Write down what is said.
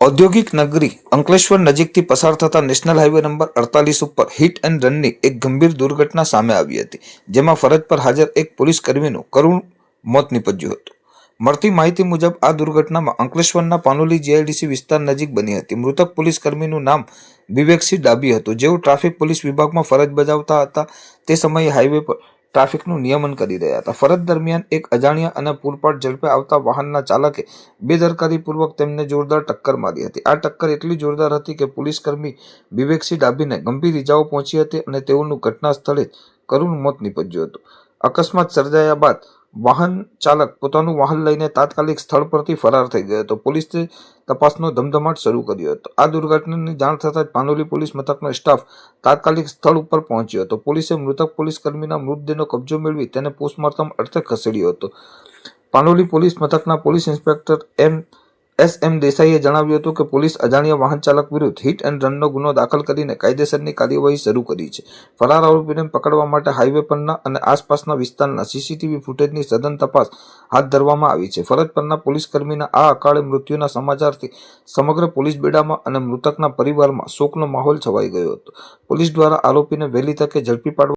ઔદ્યોગિક નગરી અંકલેશ્વર નજીકથી પસાર થતા નેશનલ હાઈવે નંબર અડતાલીસ ઉપર હિટ એન્ડ રનની એક ગંભીર દુર્ઘટના સામે આવી હતી, જેમાં ફરજ પર હાજર એક પોલીસ કર્મીનું કરુણ મોત નીપજ્યું હતું. મળતી માહિતી મુજબ, આ દુર્ઘટનામાં અંકલેશ્વરના પાનોલી જીઆઈડીસી વિસ્તાર નજીક બની હતી. મૃતક પોલીસ કર્મીનું નામ વિવેકસિંહ ડાબી હતું, જેઓ ટ્રાફિક પોલીસ વિભાગમાં ફરજ બજાવતા હતા. તે સમયે હાઈવે પર ટ્રાફિકનું નિયમન કરી રહ્યા હતા. ફરજ દરમિયાન એક અજાણ્યા અને પૂરપાટ ઝડપે આવતા વાહનના ચાલકે બેદરકારીપૂર્વક તેમને જોરદાર ટક્કર મારી હતી. આ ટક્કર એટલી જોરદાર હતી કે પોલીસ કર્મી વિવેકસિંહ ડાબીને ગંભીર ઇજાઓ પહોંચી હતી અને તેઓનું ઘટના સ્થળે કરુણ મોત નીપજ્યું હતું. અકસ્માત સર્જાયા બાદ વાહન ચાલક પોતાનું વાહન લઈને તાત્કાલિક સ્થળ પરથી ફરાર થઈ ગયો હતો. પોલીસે તપાસનો ધમધમાટ શરૂ કર્યો હતો. આ દુર્ઘટનાની જાણ થતાં જ પાનોલી પોલીસ મથકનો સ્ટાફ તાત્કાલિક સ્થળ ઉપર પહોંચ્યો હતો. પોલીસે મૃતક પોલીસ કર્મીના મૃતદેહનો કબજો મેળવી તેને પોસ્ટમોર્ટમ અર્થે ખસેડ્યો હતો. પાનોલી પોલીસ મથકના police inspector M S M દેસાઈએ જણાવ્યું હતું કે પોલીસ અજાણ્યા વાહન ચાલક વિરુદ્ધ હિટ એન્ડ રનનો ગુનો દાખલ કરીને કાયદેસરની કાર્યવાહી શરૂ કરી છે. ફરાર આરોપીને પકડવા માટે હાઈવે પરના અને આસપાસના વિસ્તારના સીસીટીવી ફૂટેજની સઘન તપાસ હાથ ધરવામાં આવી છે. ફરજ પરના પોલીસ કર્મીના આ અકાળે મૃત્યુના સમાચારથી સમગ્ર પોલીસ બેડામાં અને મૃતકના પરિવારમાં શોકનો માહોલ છવાઈ ગયો હતો. પોલીસ દ્વારા આરોપીને વહેલી તકે ઝડપી પાડવા